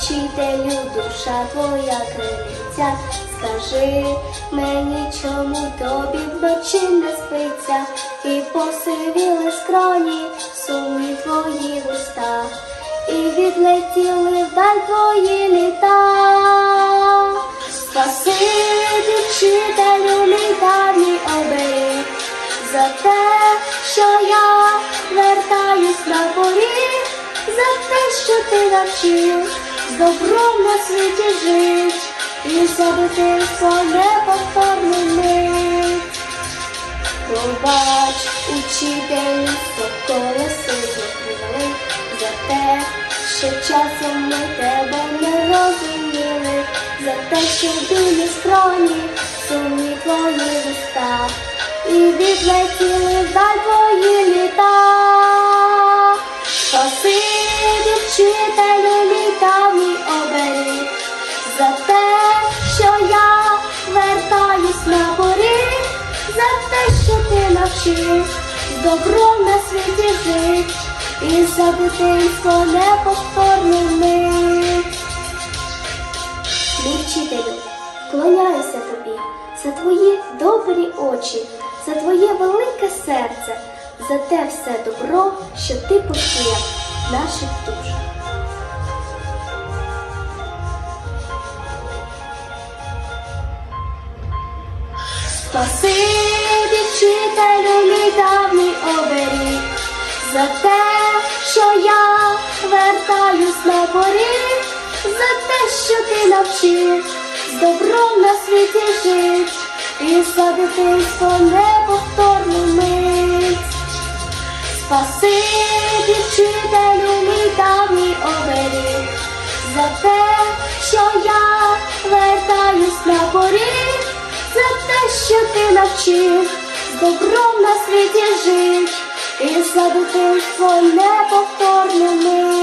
вчителю, душа твоя криниця. Скажи мені, чому тобі вночі не спиться, і посивіли скроні, сумні твої вуста, і відлетіли вдаль твої літа. Спасибі, вчителю, мій давній оберіг, за те, що я ти навчив з добром на світі жить, і за дитинство неповторну мить. Пробач, учителю, колеси закрили за те, що часом ми тебе не розуміли, за те, що білі скроні, сумні твої листа, і відлетіли вдаль твої літа. Вчителю, мій оберіг, за те, що я вертаюсь на поріг, за те, що ти навчив добром на світі жить, і за дитинство неповторну мить. Мій вчителю, вклоняюся тобі за твої добрі очі, за твоє велике серце, за те все добро, що ти посіяв наших душах. Спасибі, вчителю, мій давній оберіг, за те, що я вертаюсь на поріг, за те, що ти навчив з добром на світі жить, і за дитинство неповторну ти навчив з добром на світі жить, і за дитинство неповторну мить.